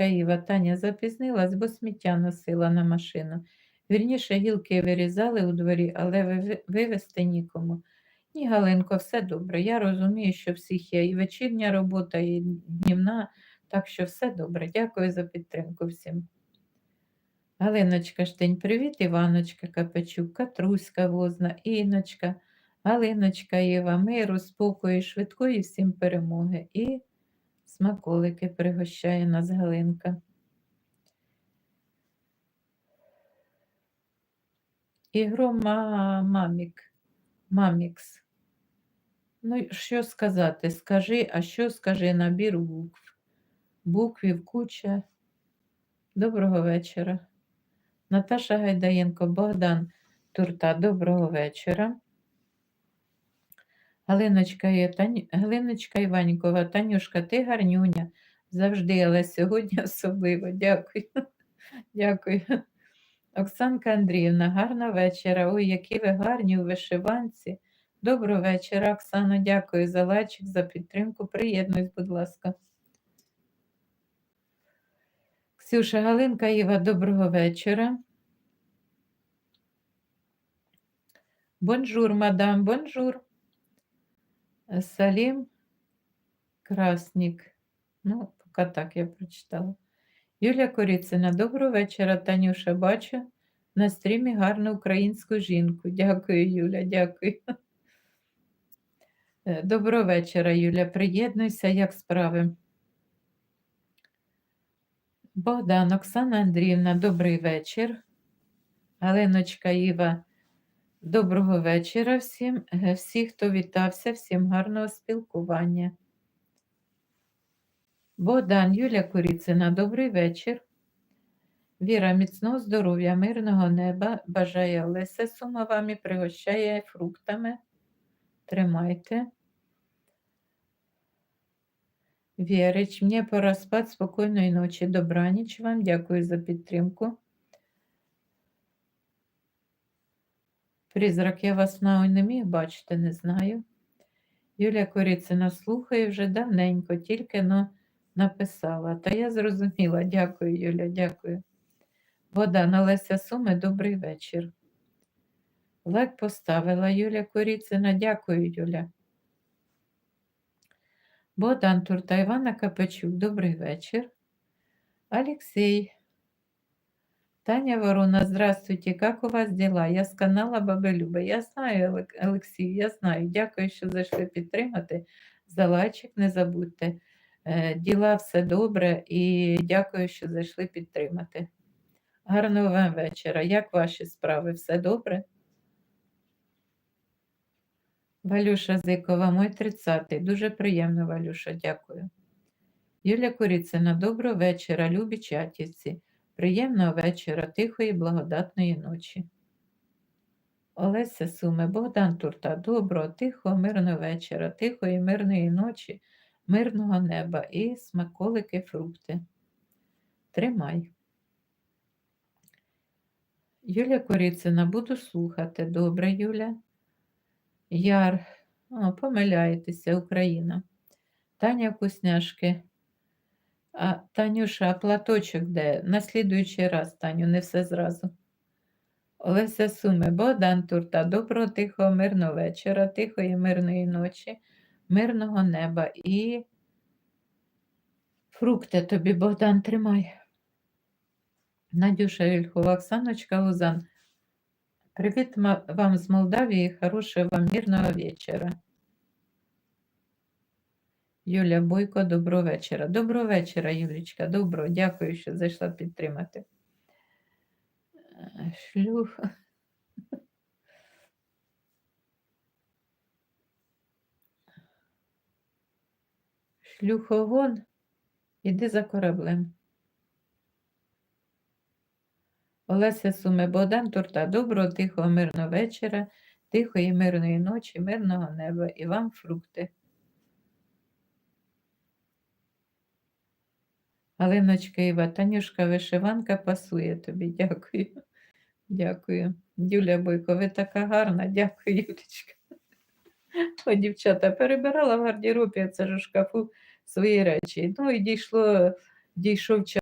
Іва, Таня запізнилась, бо сміття носила на машину. Вірніше, гілки вирізали у дворі, але вивезти нікому. Ні, Галинко, все добре. Я розумію, що всіх є і вечірня робота, і днівна, так що все добре. Дякую за підтримку всім. Галиночка Штень, привіт, Іваночка Капачук, Катруська Возна, Іночка, Галиночка Іва, миру, спокою, швидкої всім перемоги. І смаколики пригощає нас Галинка. Ігро ма- Мамік. Мамікс. Ну, що сказати? Скажи, а що скажи набір букв? Буквів куча. Доброго вечора. Наташа Гайдаєнко, Богдан Турта, доброго вечора. Галиночка, Тань... Галиночка Іванькова, Танюшка, ти гарнюня завжди, але сьогодні особливо. Дякую. Дякую. Оксанка Андріївна, гарного вечора. Ой, які ви гарні у вишиванці. Доброго вечора, Оксана. Дякую за лайчик, за підтримку. Приєднуйтесь, будь ласка. Ксюша Галинка Іва, доброго вечора. Бонжур, мадам, бонжур. Салім Краснік. Ну, поки так я прочитала. Юлія Коріцина, доброго вечора, Танюша. Бачу на стрімі гарну українську жінку. Дякую, Юля, дякую. Е, Доброго вечора, Юля. Приєднуйся, як справи. Богдан, Оксана Андріївна, добрий вечір. Галиночка Іва, доброго вечора всім. Е, Всі, хто вітався, всім гарного спілкування. Богдан, Юля Куріцина, добрий вечір. Віра, міцного здоров'я, мирного неба. Бажає Олеся Сума вам і пригощає фруктами. Тримайте. Вірич, мені пора спати. Спокійної ночі. Добраніч вам. Дякую за підтримку. Призрак, я вас не міг бачити, не знаю. Юлія Коріцина слухає вже давненько, тільки но написала. Та я зрозуміла. Дякую, Юля, дякую. Богдана Леся Суми, добрий вечір. Лайк поставила Юля Коріцина. Дякую, Юля. Богдан Турта, Івана Капачук, добрий вечір. Алексей. Таня Ворона, здравствуйте, как у вас дела? Я з канала Баби Люба. Я знаю, Олексій, я знаю. Дякую, що зайшли підтримати. За лайчик не забудьте. Е, Діла все добре і дякую, що зайшли підтримати. Гарного вам вечора. Як ваші справи? Все добре? Валюша Зикова, мой 30-й. Дуже приємно, Валюша, дякую. Юля Куріцина, доброго вечора, любі чатівці. Приємного вечора, тихої, благодатної ночі. Олеся Суми, Богдан Турта, доброго, тихого, мирного вечора, тихої, мирної ночі, мирного неба і смаколики, фрукти. Тримай. Юля Коріцина, буду слухати. Добре, Юля. Яр, О, помиляєтеся, Україна. Таня Вкусняшки. А, Танюша, а платочок де? На слідуючий раз, Таню, не все зразу. Олеся Суми, Богдан Турта, доброго, тихого, мирного вечора, тихої, мирної ночі, мирного неба і фрукти тобі, Богдан, тримай. Надюша Ільхова, Оксаночка Лузан. Привіт вам з Молдавії, хорошого вам мирного вечора. Юля Бойко, доброго вечора. Доброго вечора, Юлічка. Доброго. Дякую, що зайшла підтримати. Е, Шлюх. Шлюхогон, іди за кораблем. Олеся Суми, Богдан Турта, доброго, тихого, мирного вечора, тихої, мирної ночі, мирного неба і вам фрукти. Галиночка Іва, Танюшка, вишиванка пасує тобі. Дякую. Дякую. Юля Бойко, ви така гарна. Дякую, Юлічка. О, дівчата, перебирала в гардеробі, це ж у шкафу свої речі. Ну і дійшло дійшов час.